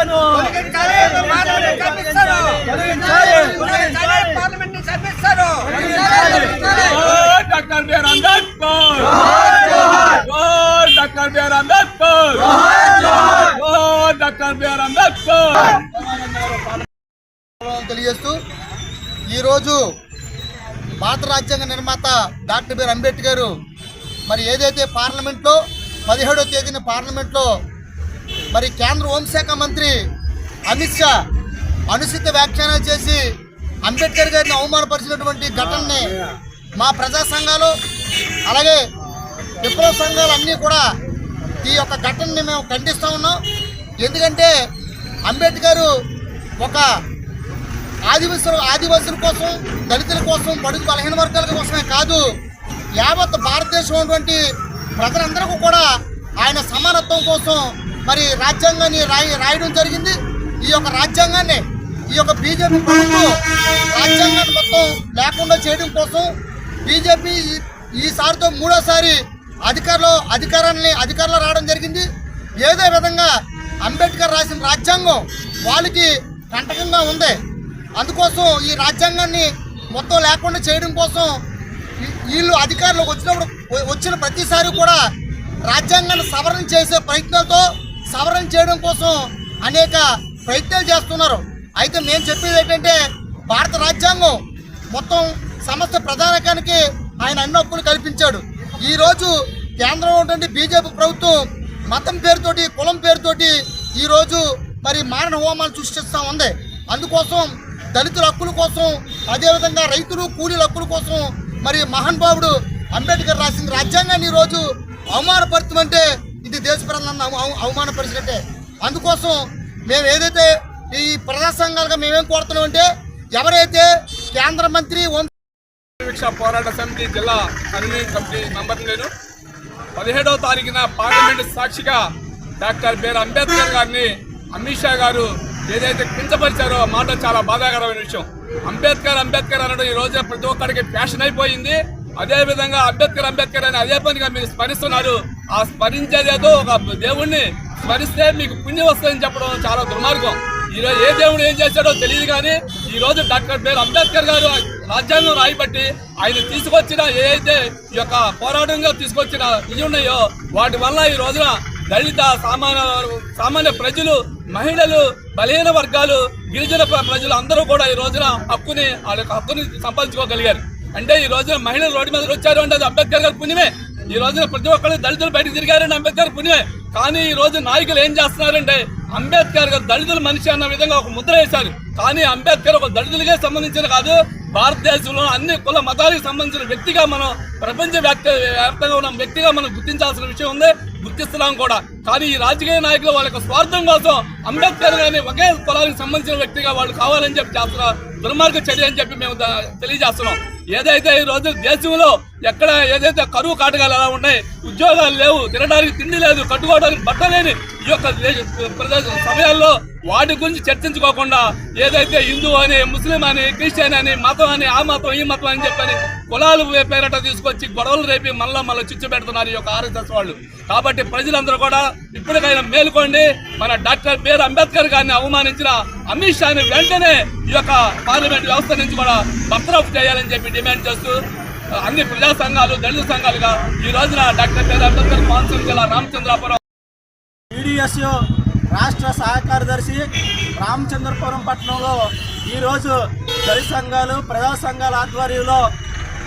Commission doctor BR Ambedkar. Doctor BR Ambedkar. జోహార్ doctor BR Ambedkar. తెలియజేస్తూ ఈరోజు భారత రాజ్యాంగ నిర్మాత డాక్టర్ బిఆర్ అంబేద్కర్ మరి ఏదైతే పార్లమెంట్లో పదిహేడో తేదీన పార్లమెంట్లో మరి కేంద్ర హోంశాఖ మంత్రి అమిత్ షా అనుచిత వ్యాఖ్యానాలు చేసి అంబేద్కర్ గారిని అవమానపరిచినటువంటి ఘటనని మా ప్రజా సంఘాలు అలాగే విప్లవ సంఘాలు అన్నీ కూడా ఈ యొక్క ఘటనని మేము ఖండిస్తూ ఉన్నాం. ఎందుకంటే అంబేద్కర్ ఒక ఆదివాసులు ఆదివాసుల కోసం దళితుల కోసం బడుగు బలహీన వర్గాల కోసమే కాదు యావత్ భారతదేశం ఉన్నటువంటి ప్రజలందరికీ కూడా ఆయన సమానత్వం కోసం మరి రాజ్యాంగాన్ని రాయి రాయడం జరిగింది. ఈ యొక్క రాజ్యాంగాన్ని ఈ యొక్క బీజేపీ ప్రభుత్వం రాజ్యాంగాన్ని మొత్తం లేకుండా చేయడం కోసం బీజేపీ ఈ- ఈసారితో మూడోసారి అధికారంలో అధికారాన్ని అధికారంలో రావడం జరిగింది. ఏదో విధంగా అంబేద్కర్ రాసిన రాజ్యాంగం వాళ్ళకి కంటకంగా ఉంది. అందుకోసం ఈ రాజ్యాంగాన్ని మొత్తం లేకుండా చేయడం కోసం వీళ్ళు అధికారులకు వచ్చినప్పుడు వచ్చిన ప్రతిసారి కూడా రాజ్యాంగాన్ని సవరణ చేసే ప్రయత్నాలతో సవరణ చేయడం కోసం అనేక ప్రయత్నాలు చేస్తున్నారు. అయితే నేను చెప్పేది ఏంటంటే భారత రాజ్యాంగం మొత్తం సమస్త ప్రధానకానికి ఆయన అన్ని హక్కులు కల్పించాడు. ఈరోజు కేంద్రంలో ఉన్నటువంటి బీజేపీ ప్రభుత్వం మతం పేరుతోటి కులం పేరుతోటి ఈరోజు మరి మారణ హోమాలు సృష్టిస్తూ ఉంది. అందుకోసం దళితుల హక్కుల కోసం అదేవిధంగా రైతులు కూలీల హక్కుల కోసం మరి మహానుభావుడు అంబేద్కర్ రాసిన రాజ్యాంగాన్ని ఈ రోజు ఇది దేశ ప్రజలను అవమానపరిచినట్టే అందుకోసం మేము ఏదైతే ఈ ప్రజా సంఘాలుగా మేమేం కోరుతున్నామంటే ఎవరైతే కేంద్ర మంత్రి హోం పోరాట సమితి జిల్లా కన్వీనింగ్ కమిటీ మెంబర్ నేను పదిహేడవ తారీఖున పార్లమెంట్ సాక్షిగా డాక్టర్ బిఆర్ అంబేద్కర్ గారిని అమిత్ షా గారు ఏదైతే కించపరిచారో మాట చాలా బాధాకరమైన విషయం. అంబేద్కర్ అంబేద్కర్ అనడం ఈ రోజు ప్రతి ఒక్కరికి ఫ్యాషన్ అయిపోయింది. అదే విధంగా అంబేద్కర్ అంబేద్కర్ అని అదే పనిగా మీరు స్మరిస్తున్నారు. ఆ స్మరించేదేదో ఒక దేవుణ్ణి స్మరిస్తే మీకు పుణ్యం వస్తుందని చెప్పడం చాలా దుర్మార్గం. ఈ రోజు ఏ దేవుడు ఏం చేశాడో తెలియదు కానీ ఈ రోజు డాక్టర్ బిఆర్ అంబేద్కర్ గారు రాజ్యాంగం రాయబట్టి ఆయన తీసుకొచ్చిన ఏదైతే ఈ యొక్క పోరాటంగా తీసుకొచ్చిన ఇవి ఉన్నాయో వాటి వల్ల ఈ రోజున దళిత సామాన్య సామాన్య ప్రజలు మహిళలు బలహీన వర్గాలు గిరిజన ప్ర- ప్రజలు అందరూ కూడా ఈ రోజున హక్కుని వాళ్ళ యొక్క హక్కుని సంపాదించుకోగలిగారు. అంటే ఈ రోజున మహిళలు రోడ్డు మీద వచ్చారు అంటే అది అంబేద్కర్ గారి పుణ్యమే. ఈ రోజున ప్రతి ఒక్కరు దళితులు బయటకు తిరిగారని అంబేద్కర్ పుణ్యమే. కానీ ఈ రోజు నాయకులు ఏం చేస్తున్నారంటే అంబేద్కర్ గారు దళితుల మనిషి అన్న విధంగా ఒక ముద్ర వేశారు. కానీ అంబేద్కర్ ఒక దళితులకే సంబంధించిన కాదు భారతదేశంలో అన్ని కుల మతాలకు సంబంధించిన వ్యక్తిగా మనం ప్రపంచ వ్యాప్త వ్యాప్తంగా ఉన్న వ్యక్తిగా మనం గుర్తించాల్సిన విషయం ఉంది. గుర్తిస్తున్నాం కూడా. కానీ ఈ రాజకీయ నాయకులు వాళ్ళ యొక్క స్వార్థం కోసం అంబేద్కర్ గారిని ఒకే కులానికి సంబంధించిన వ్యక్తిగా వాళ్ళు కావాలని చెప్పి చేస్తున్నారు. దుర్మార్గ చర్య అని చెప్పి మేము తెలియజేస్తున్నాం. ఏదైతే ఈ రోజు దేశంలో ఎక్కడ ఏదైతే కరువు కాటకాలు ఎలా ఉన్నాయి ఉద్యోగాలు లేవు తినడానికి తిండి లేదు కట్టుకోవడానికి బట్ట లేని ఈ యొక్క సమయాల్లో వాటి గురించి చర్చించుకోకుండా ఏదైతే హిందూ అని ముస్లిం అని క్రిస్టియన్ అని మతం అని ఆ మతం ఈ మతం అని చెప్పని కులాలు పేరట తీసుకొచ్చి గొడవలు రేపి మళ్ళా మళ్ళీ చిచ్చు పెడుతున్నారు ఈ యొక్క ఆర్ఎస్ఎస్ వాళ్ళు. కాబట్టి ప్రజలందరూ కూడా ఇప్పటికైనా మేలుకోండి. మన డాక్టర్ బిఆర్ అంబేద్కర్ గారిని అవమానించిన అమిత్ షాని వెంటనే ఈ యొక్క పార్లమెంట్ వ్యవస్థ నుంచి కూడా బర్తరఫ్ చేయాలని చెప్పి డిమాండ్ చేస్తూ అన్ని ప్రజా సంఘాలు దళిత సంఘాలుగా ఈ రోజున డాక్టర్ బిఆర్ అంబేద్కర్ కోనసీమ జిల్లా రామచంద్రాపురం టీడీఎస్యు రాష్ట్ర సహకారదర్శి రామచంద్రపురం పట్టణంలో ఈరోజు దళిత సంఘాలు ప్రజా సంఘాల ఆధ్వర్యంలో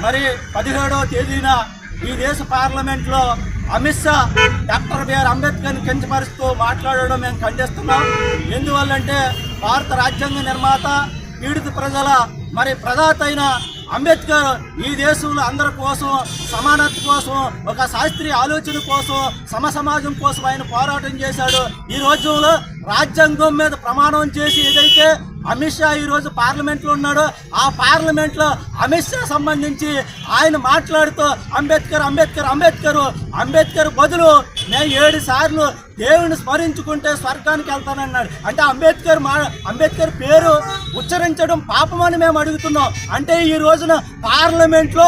మరి పదిహేడవ తేదీన ఈ దేశ పార్లమెంట్లో అమిత్ షా డాక్టర్ బిఆర్ అంబేద్కర్ని కించపరుస్తూ మాట్లాడడం మేము ఖండిస్తున్నాం. ఎందువల్లంటే భారత రాజ్యాంగ నిర్మాత పీడిత ప్రజల మరి ప్రదాత అయిన అంబేద్కర్ ఈ దేశంలో అందరి కోసం సమానత కోసం ఒక శాస్త్రీయ ఆలోచన కోసం సమ సమాజం కోసం ఆయన పోరాటం చేశాడు. ఈ రోజుల్లో రాజ్యాంగం మీద ప్రమాణం చేసి ఏదైతే అమిత్ షా ఈ రోజు ఉన్నాడు ఆ పార్లమెంట్లో అమిత్ షా సంబంధించి ఆయన మాట్లాడుతూ అంబేద్కర్ అంబేద్కర్ అంబేద్కర్ అంబేద్కర్ బదులు నేను ఏడు సార్లు దేవుని స్మరించుకుంటే స్వర్గానికి వెళ్తానన్నాడు. అంటే అంబేద్కర్ మా అంబేద్కర్ పేరు ఉచ్చరించడం పాపమని మేము అడుగుతున్నాం. అంటే ఈ రోజున పార్లమెంట్లో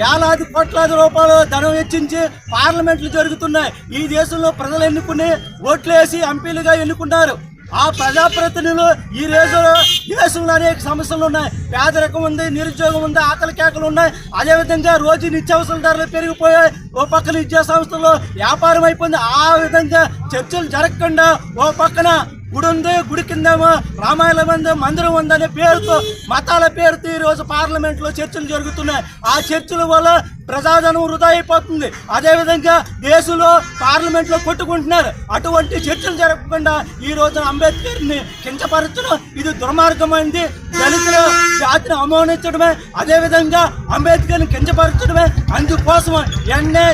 వేలాది కోట్లాది రూపాయలు ధనం వెచ్చించి పార్లమెంట్లు జరుగుతున్నాయి. ఈ దేశంలో ప్రజలు ఎన్నుకుని ఓట్లేసి ఎంపీలుగా ఎన్నుకున్నారు. ఆ ప్రజాప్రతినిధులు ఈ రోజులో దేశంలో అనేక సమస్యలు ఉన్నాయి. పేదరికం ఉంది నిరుద్యోగం ఉంది ఆకలి కేకలు ఉన్నాయి. అదేవిధంగా రోజు నిత్యావసర ధరలు పెరిగిపోయాయి. ఓ పక్కన విద్యా సంస్థల్లో వ్యాపారం అయిపోయింది. ఆ విధంగా చర్చలు జరగకుండా ఓ పక్కన గుడి ఉంది గుడి కిందేమో రామాయణం ఉంది మందిరం ఉందనే పేరుతో మతాల పేరుతో ఈరోజు పార్లమెంట్లో చర్చలు జరుగుతున్నాయి. ఆ చర్చల వల్ల ప్రజాధనం వృధా అయిపోతుంది అదేవిధంగా దేశంలో పార్లమెంట్లో కొట్టుకుంటున్నారు. అటువంటి చర్చలు జరగకుండా ఈ రోజున అంబేద్కర్ని కించపరచడం ఇది దుర్మార్గమైంది. దళితుల జాతిని అవమానించడమే అదేవిధంగా అంబేద్కర్ని కించపరచడమే. అందుకోసం ఎన్నే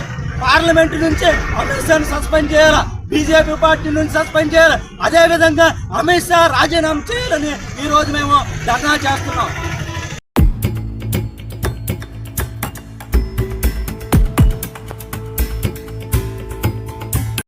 పార్లమెంట్ నుంచి అమిత్ షాని సస్పెండ్ చేయాలి? బీజేపీ పార్టీ నుంచి సస్పెండ్ చేయాలి? అదేవిధంగా అమిత్ షా రాజీనామా చేయాలని ఈరోజు మేము ధర్నా చేస్తున్నాం.